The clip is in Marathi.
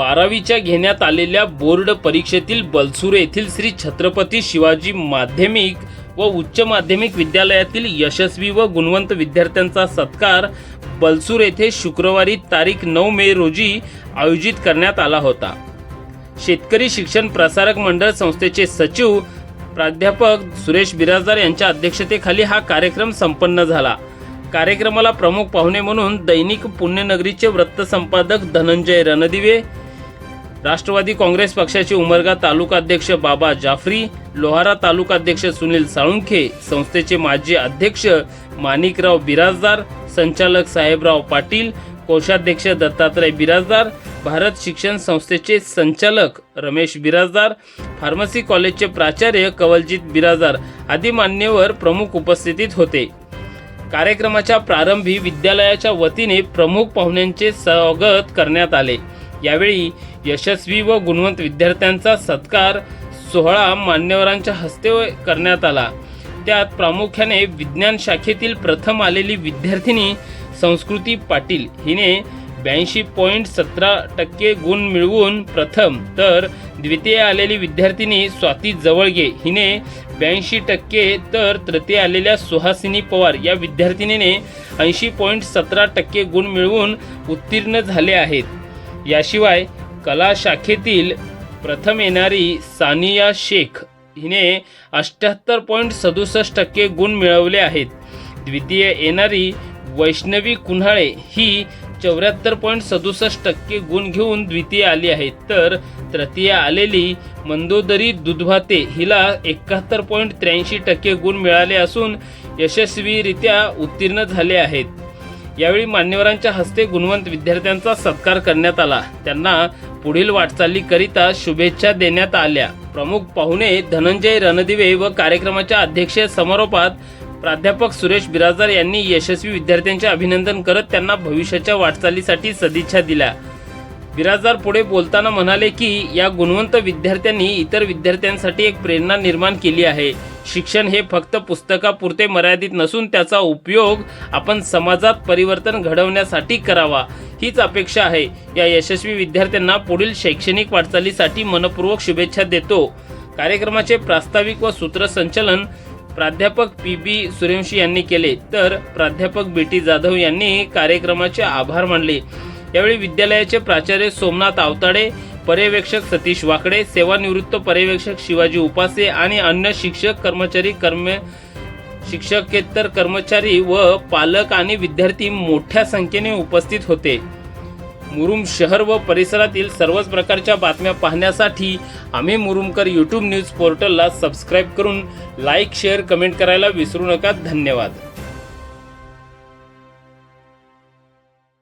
बारावीच्या घेण्यात आलेल्या बोर्ड परीक्षेतील बलसुरे येथील श्री छत्रपती शिवाजी माध्यमिक व उच्च माध्यमिक विद्यालयातील यशस्वी व गुणवंत विद्यार्थ्यांचा सत्कार बलसूर येथे शुक्रवारी तारीख नऊ मे रोजी आयोजित करण्यात आला होता. शेतकरी शिक्षण प्रसारक मंडळ संस्थेचे सचिव प्राध्यापक सुरेश बिराजदार यांच्या अध्यक्षतेखाली हा कार्यक्रम संपन्न झाला. कार्यक्रमाला प्रमुख पाहुणे म्हणून दैनिक पुण्यनगरीचे वृत्तसंपादक धनंजय रणदिवे राष्ट्रवादी काँग्रेस पक्षाचे उमरगा तालुका अध्यक्ष बाबा जाफरी लोहारा तालुका अध्यक्ष सुनील साळुंखे संस्थेचे माजी अध्यक्ष माणिकराव बिराजदार संचालक साहेबराव पाटील कोषाध्यक्ष दत्तात्रय बिराजदार भारत शिक्षण संस्थेचे संचालक रमेश बिराजदार फार्मसी कॉलेजचे प्राचार्य कवलजीत बिराजदार आदी मान्यवर प्रमुख उपस्थितीत होते. कार्यक्रमाच्या प्रारंभी विद्यालयाच्या वतीने प्रमुख पाहुण्यांचे स्वागत करण्यात आले. यावेळी यशस्वी व गुणवंत विद्यार्थ्यांचा सत्कार सोहळा मान्यवरांच्या हस्ते करण्यात आला. त्यात प्रामुख्याने विज्ञान शाखेतील प्रथम आलेली विद्यार्थिनी संस्कृती पाटील. हिने ब्याऐंशी पॉईंट सतरा टक्के गुण मिळवून प्रथम तर द्वितीय आलेली विद्यार्थिनी स्वाती जवळगे. हिने ब्याऐंशी टक्के तर तृतीय आलेल्या सुहासिनी पवार या विद्यार्थिनीने ऐंशी पॉईंट सतरा टक्के गुण मिळवून उत्तीर्ण झाले आहेत. याशिवाय कला शाखेतील प्रथम येणारी सानिया शेख हिने अष्ट्याहत्तर पॉईंट सदुसष्ट टक्के गुण मिळवले आहेत. द्वितीय येणारी वैष्णवी कुन्हाळे ही चौऱ्याहत्तर पॉईंट सदुसष्ट टक्के गुण घेऊन द्वितीय आली आहे तर तृतीय आलेली मंदोदरी दुधभाते हिला एकाहत्तर पॉईंट त्र्याऐंशी टक्के गुण मिळाले असून यशस्वीरित्या उत्तीर्ण झाले आहेत. यावेळी मान्यवरांच्या हस्ते गुणवंत विद्यार्थ्यांचा सत्कार करण्यात आला. त्यांना पुढील वाटचालीकरिता शुभेच्छा देण्यात आल्या. प्रमुख पाहुणे धनंजय रणदिवे व कार्यक्रमाच्या अध्यक्ष समारोपात प्राध्यापक सुरेश बिराजदार यांनी यशस्वी विद्यार्थ्यांचे अभिनंदन करत त्यांना भविष्याच्या वाटचालीसाठी सदिच्छा दिल्या. बिराजदार पुढे बोलताना म्हणाले की या गुणवंत विद्यार्थ्यांनी इतर विद्यार्थ्यांसाठी एक प्रेरणा निर्माण केली आहे. शिक्षण हे फक्त पुस्तकापुरते मर्यादित नसून त्याचा उपयोग आपण समाजात परिवर्तन घडवण्यासाठी करावा. हीच अपेक्षा आहे. या यशस्वी विद्यार्थ्यांना पुढील शैक्षणिक वाटचालीसाठी मनपूर्वक शुभेच्छा देतो. कार्यक्रमाचे प्रास्ताविक व सूत्रसंचलन प्राध्यापक पी बी सूर्यवंशी यांनी केले. तर प्राध्यापक बी टी जाधव यांनी कार्यक्रमाचे आभार मानले. यावेळी विद्यालयाचे प्राचार्य सोमनाथ आवताडे पर्यवेक्षक सतीश वाकडे सेवानिवृत्त पर्यवेक्षक शिवाजी उपासे आणि अन्य शिक्षक कर्मचारी कर्म शिक्षकेतर कर्मचारी व पालक आणि विद्यार्थी मोठ्या संख्येने उपस्थित होते. मुरुम शहर व परिसरातील सर्वच प्रकारच्या बातम्या पाहण्यासाठी आम्ही मुरुमकर यूट्यूब न्यूज पोर्टलला सबस्क्राईब करून लाईक शेअर कमेंट करायला विसरू नका. धन्यवाद.